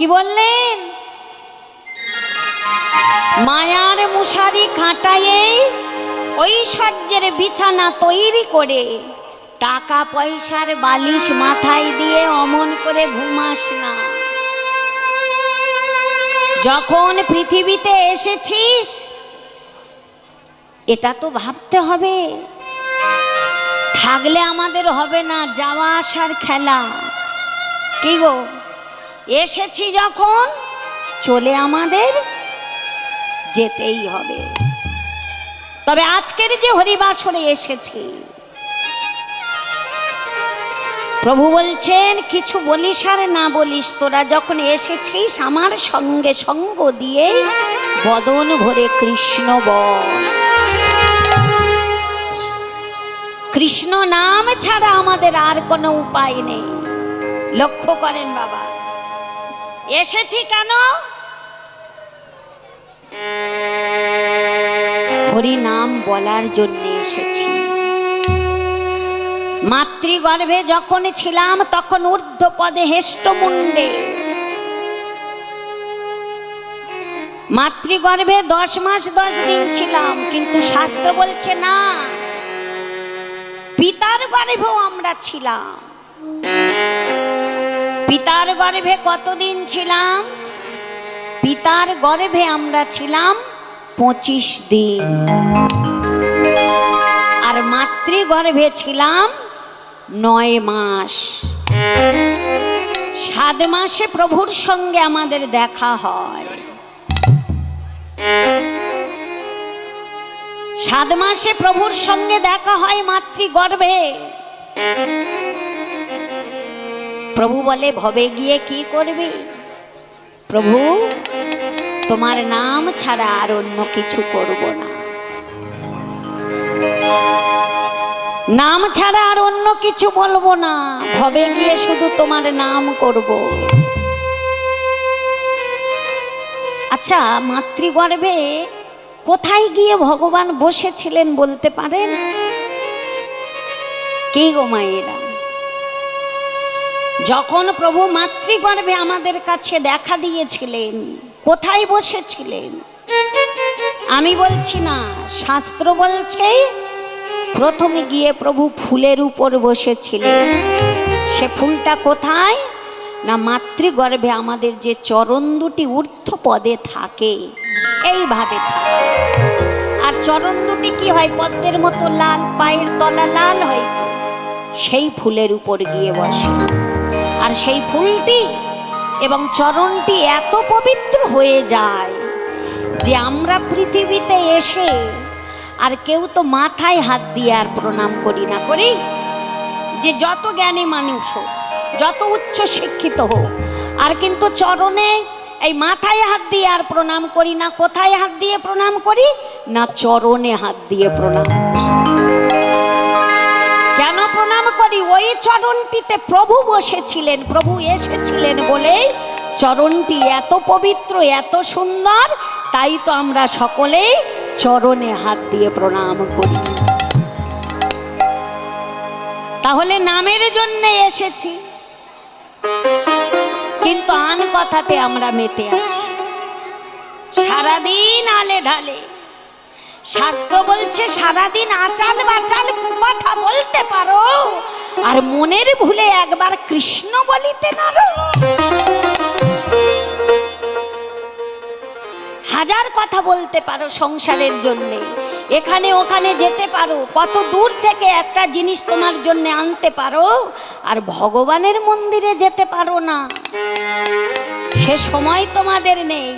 কি বললেন? মায়ার মশারি খাটায়ে ঐশ্বর্যের বিছানা তৈরি করে টাকা পয়সার বালিশ মাথায় দিয়ে অমন করে ঘুমাস না। যখন পৃথিবীতে এসেছিস, এটা তো ভাবতে হবে। থাকলে আমাদের হবে না যাওয়া আসার খেলা। কি গো? এসেছি যখন চলে আমাদের যেতেই হবে। তবে আজকের যে হরিবাসরে এসেছি, প্রভু বলছেন, কিছু বলিস আর না বলিস, তোরা যখন এসেছিস আমার সঙ্গে সঙ্গ দিয়ে বদন ভরে কৃষ্ণ বল। কৃষ্ণ নাম ছাড়া আমাদের আর কোনো উপায় নেই। লক্ষ্য করেন বাবা এসেছি কেন? হরি নাম বলার জন্য এসেছি। মাতৃগর্ভে যখন ছিলাম, তখন ঊর্ধ্ব পদে হেষ্টমুন্ডে মাতৃগর্ভে দশ মাস দশ দিন ছিলাম, কিন্তু শাস্ত্র বলছে না, পিতার গর্ভেও আমরা ছিলাম। পিতার গর্ভে কতদিন ছিলাম? পিতার গর্ভে আমরা ছিলাম পঁচিশ দিন। আর মাতৃগর্ভে ছিলাম নয় মাস। সাত মাসে প্রভুর সঙ্গে আমাদের দেখা হয়। সাত মাসে প্রভুর সঙ্গে দেখা হয় মাতৃগর্ভে। প্রভু বলে ভবে গিয়ে কি করবে? প্রভু, তোমার নাম ছাড়া আর অন্য কিছু করব না। নাম ছাড়া আর অন্য কিছু বলব না। ভবে গিয়ে শুধু তোমার নাম করব। আচ্ছা মাতৃগর্ভে কোথায় গিয়ে ভগবান বসেছিলেন বলতে পারেন? কে গো মায়েরা? যখন প্রভু মাতৃগর্ভে আমাদের কাছে দেখা দিয়েছিলেন, কোথায় বসেছিলেন? আমি বলছি না, শাস্ত্র বলছে, প্রথমে গিয়ে প্রভু ফুলের উপর বসেছিলেন। সে ফুলটা কোথায়? না, মাতৃগর্ভে আমাদের যে চরণ দুটি ঊর্ধ্ব পদে থাকে, এইভাবে থাকে। আর চরণ দুটি কি হয়? পদ্মের মতো লাল, পায়ের তলা লাল হয়তো সেই ফুলের উপর গিয়ে বসে। আর সেই ফুলটি এবং চরণটি এত পবিত্র হয়ে যায় যে আমরা পৃথিবীতে এসে আর কেউ তো মাথায় হাত দিয়ে আর প্রণাম করি না, করি? যে যত জ্ঞানী মানুষ হোক, যত উচ্চ শিক্ষিত হোক, আর কিন্তু চরণে এই মাথায় হাত দিয়ে আর প্রণাম করি না, কোথায় হাত দিয়ে প্রণাম করি? না চরণে হাত দিয়ে প্রণাম ওই চরণটিতে প্রভু বসেছিলেন, প্রভু এসেছিলেন বলেই চরণটি এত পবিত্র, এত সুন্দর, তাই তো আমরা সকলেই চরণে হাত দিয়ে প্রণাম করি। তাহলে নামের জন্য এসেছি। কিন্তু আন কথাতে আমরা মেতে আছি। সারাদিন আলে ঢালে, শাস্ত্র বলছে সারাদিন আচাল বাচাল কথা বলতে পারো আর মনের ভুলে একবার কৃষ্ণ বলিতে নারো। হাজার কথা বলতে পারো সংসারের জন্য। এখানে ওখানে যেতে পারো। কত দূর থেকে একটা জিনিস তোমার জন্য আনতে পারো, আর ভগবানের মন্দিরে যেতে পারো না। সে সময় তোমাদের নেই।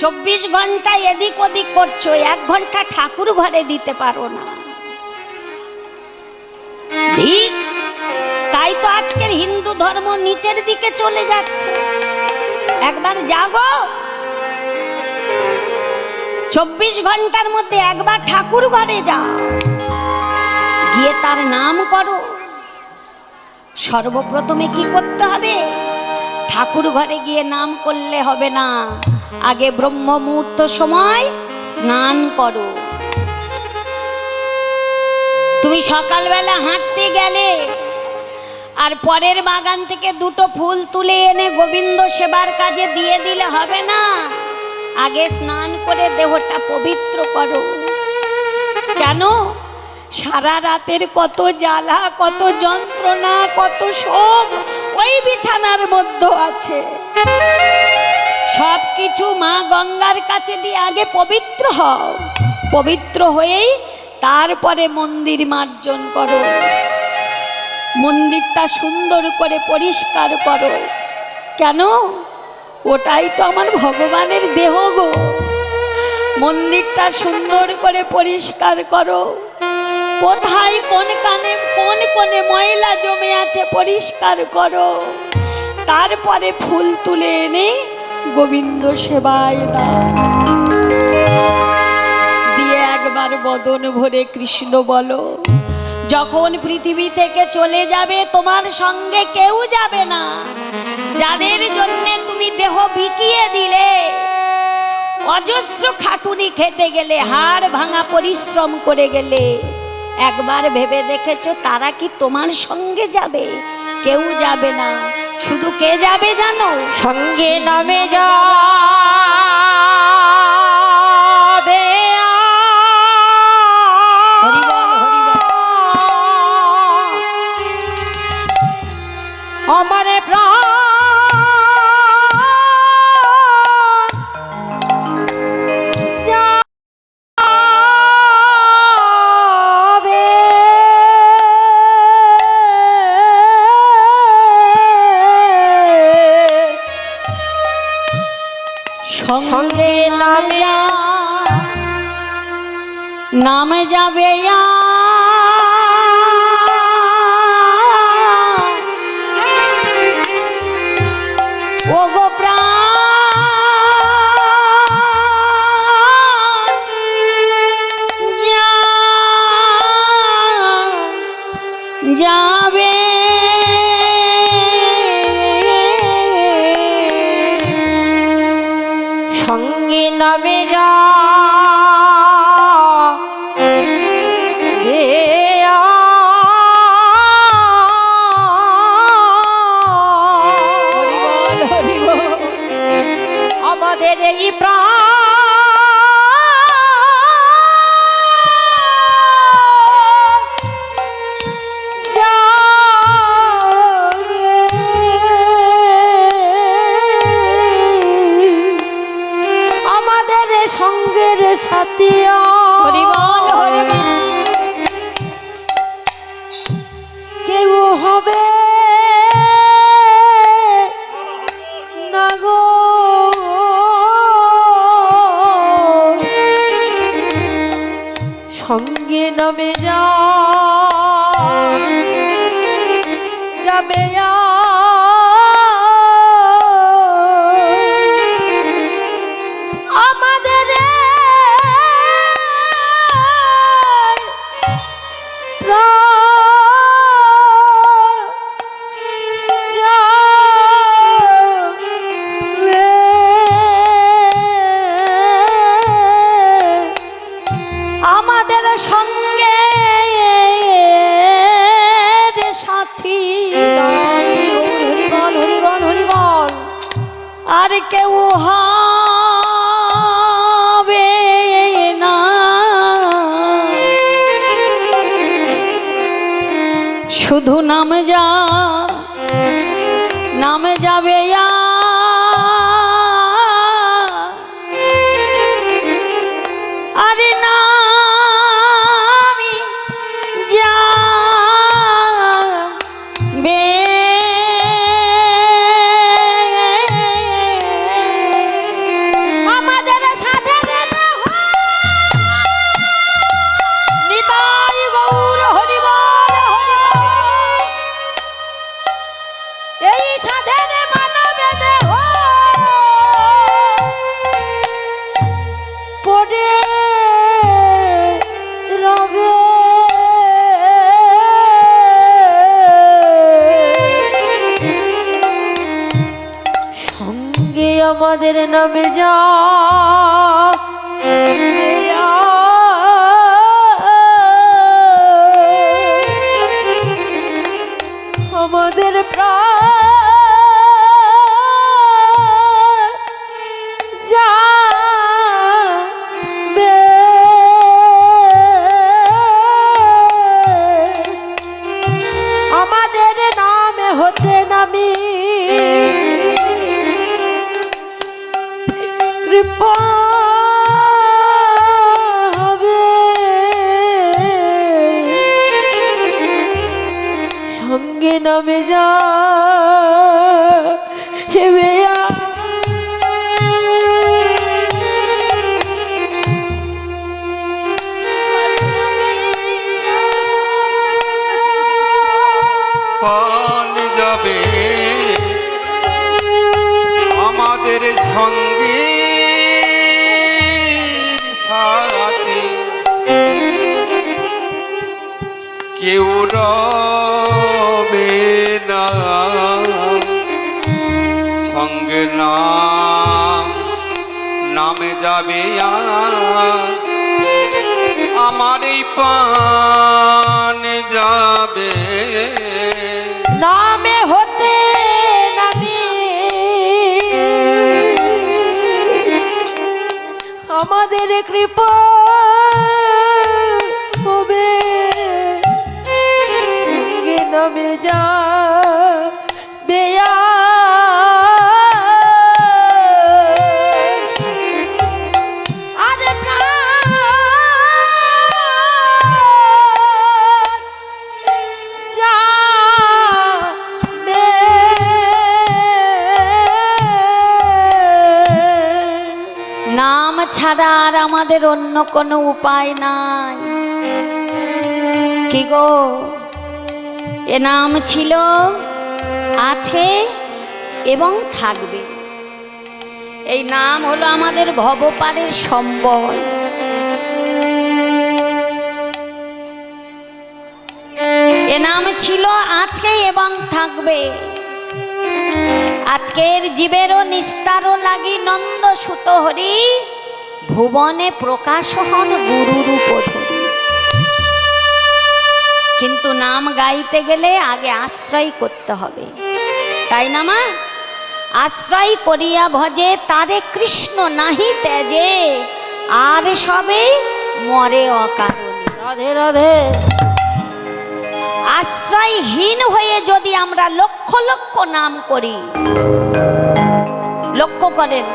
চব্বিশ ঘণ্টা এদিক ওদিক করছ, এক ঘণ্টা ঠাকুর ঘরে দিতে পারো না। ঠিক তাই তো আজকের হিন্দু ধর্ম নিচের দিকে চলে যাচ্ছে। একবার জাগো। চব্বিশ ঘণ্টার মধ্যে একবার ঠাকুর ঘরে যাও। গিয়ে তার নাম করো। সর্বপ্রথমে কি করতে হবে? ঠাকুর ঘরে গিয়ে নাম করলে হবে না। আগে ব্রহ্ম মুহূর্ত সময় স্নান করো। তুমি সকালবেলা হাঁটতে গেলে আর পরের বাগান থেকে দুটো ফুল তুলে এনে গোবিন্দ সেবার কাজে দিয়ে দিলে হবে না। আগে স্নান করে দেহটা পবিত্র করো। কেন? সারা রাতের কত জ্বালা, কত যন্ত্রণা, কত শোক ওই বিছানার মধ্যে আছে। সব কিছু মা গঙ্গার কাছে দিয়ে আগে পবিত্র হও। পবিত্র হয়েই তারপরে মন্দির মার্জন করো। মন্দিরটা সুন্দর করে পরিষ্কার করো। কেন? ওটাই তো আমার ভগবানের দেহ গো। মন্দিরটা সুন্দর করে পরিষ্কার করো। কোথায়, কোন কানে, কোন কোনে ময়লা জমে আছে পরিষ্কার করো। তারপরে ফুল তুলে এনে গোবিন্দ সেবায় দাও। দিয়ে একবার বদন ভরে কৃষ্ণ বলো যখন পৃথিবী থেকে চলে যাবে, তোমার সঙ্গে কেউ যাবে না। যাদের জন্য তুমি দেহ বিকিয়ে দিলে, অজস্র খাটুনি খেতে গেলে, হাড় ভাঙা পরিশ্রম করে গেলে, একবার ভেবে দেখেছ তারা কি তোমার সঙ্গে যাবে? কেউ যাবে না। শুধু কে যাবে জানো? সঙ্গে নামে যাবে আমাদের এই শুধু নাম যা আমাদের নামে যা নামে যাবে আমার এই পান যাবে। নামে হতে আমাদের কৃপা কোনো উপায় নাই। কি গো? এ নাম ছিল, আছে এবং থাকবে। এই নাম হলো আমাদের ভবপারের সম্বল। এ নাম ছিল, আছে এবং থাকবে। আজকের জীবেরও নিস্তারও লাগি নন্দ সুত হরি ভুবনে প্রকাশ হন গুরুরূপ কিন্তু নাম গাইতে গেলে আগে আশ্রয় করতে হবে। তাই না মা? আশ্রয় করিয়া ভজে তারে কৃষ্ণ নাহি তেজে আর সবে মরে অকারণে। রাধে রাধে। আশ্রয়হীন হয়ে যদি আমরা লক্ষ লক্ষ নাম করি লক্ষ্য করেন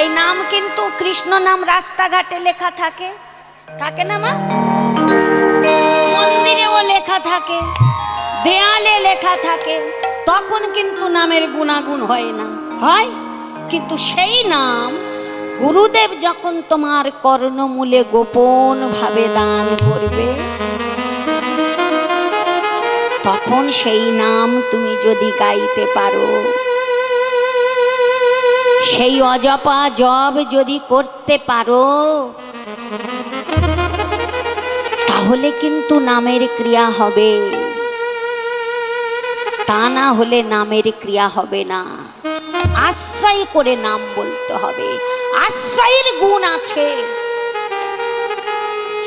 এই নাম কিন্তু কৃষ্ণ নাম রাস্তাঘাটে লেখা থাকে। থাকে না মা? মন্দিরেও লেখা থাকে, দেয়ালে লেখা থাকে, তখন কিন্তু নামের গুণাগুণ হয় না। হয়? কিন্তু সেই নাম গুরুদেব যখন তোমার কর্ণমূলে গোপন ভাবে দান করবে, তখন সেই নাম তুমি যদি গাইতে পারো। সেই অজপা জব যদি করতে পারো, তাহলে কিন্তু নামের ক্রিয়া হবে। তা না হলে নামের ক্রিয়া হবে না। আশ্রয় করে নাম বলতে হবে। আশ্রয়ের গুণ আছে।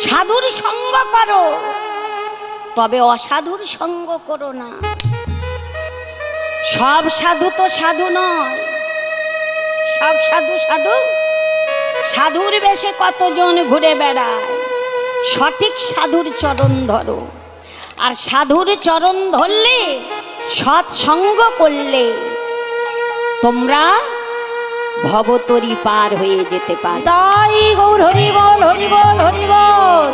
সাধুর সঙ্গ করো, তবে অসাধুর সঙ্গ করো না। সব সাধু তো সাধু নয়। সব সাধু সাধু? সাধুর বেশে কতজন ঘুরে বেড়ায়? সঠিক সাধুর চরণ ধরো। আর সাধুর চরণ ধরলে সৎসঙ্গ করলে তোমরা ভবতরি পার হয়ে যেতে পারো তাই গৌর হরি বল হরি বল হরি বল।